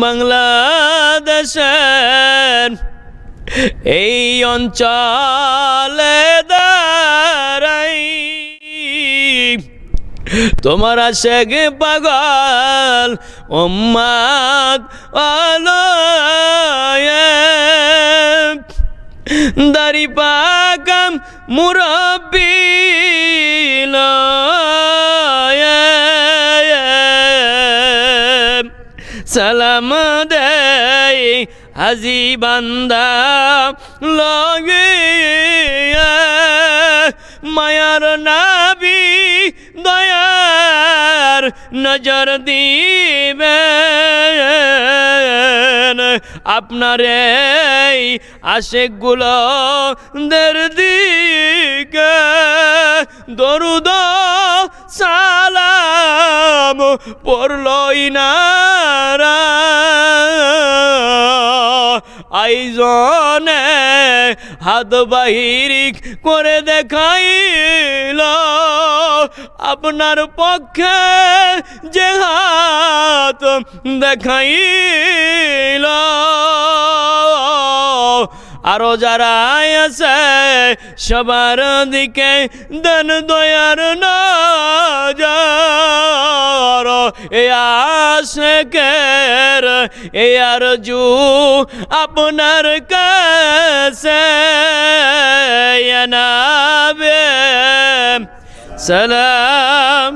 বাংলাদেশের এই অঞ্চলে দাঁড়াই। তোমার আশেক পাগল উম্মাদ আলোয়। দাড়ি পাকাম মুরব্বী সালাম দেই হাজি বান্দা লগে মায়ার নাবি দয়ার নজর দিবেন। আপনার এই আশেকগুলো দের দিকে দরুদ সালাম পড়লই নারা আইজনে হাত বাহিরিক করে দেখাইল আপনার পক্ষে যে হাত দেখাইল। আরও যারা আছে সবার দিকে দেন দয়ার নজর এ আশেকের এ আরজু আপনার কাছে নাবে সালাম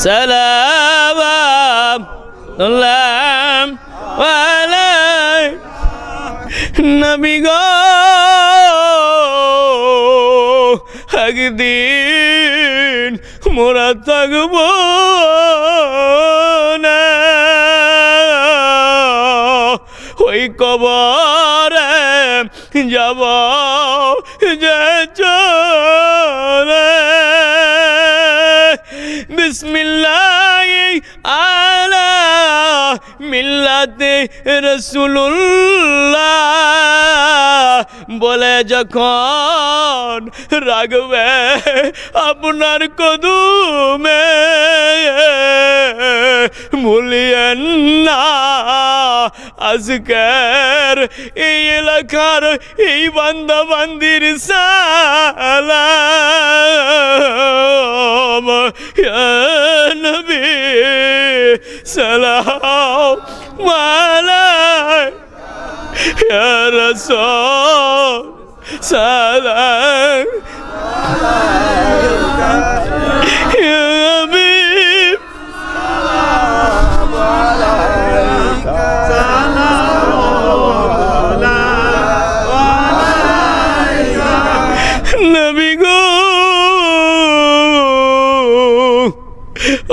سلام سلام عليك নবী গো একদিন মোরা থাকবো না ওই কবরে যাব যে বিসমিল্লাহ আলা মিল্লাতে রসুল্লাহ বলে যখন রাগবে আপনার কদুমে আজকের এই এলাকার এই বান্দা বান্দির সালাম ইয়া নবী সালাম আলাই ইয়া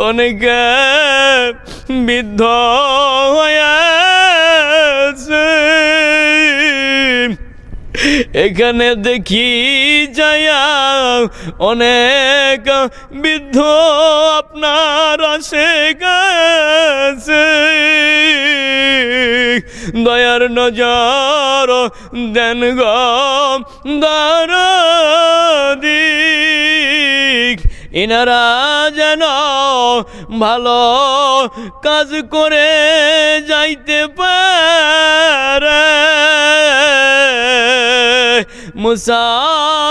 অনেকে বৃদ্ধ হয়েছে এখানে দেখি যায়া অনেক বৃদ্ধ আপনার আসে গেছে। দয়ার নজর দেন গম দিক। ইনারা যেন ভালো কাজ করে যাইতে পারে।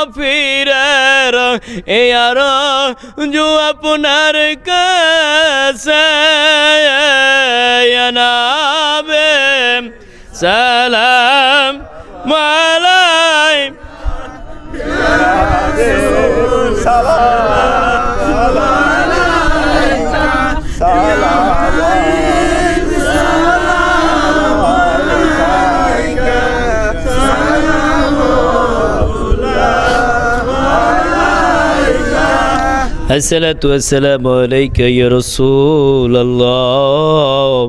মুসাফিরের এ আর জু আপনার কাছে নাবে সালাম মালাই السلام عليك سلام عليك سلام عليك يا رسول الله.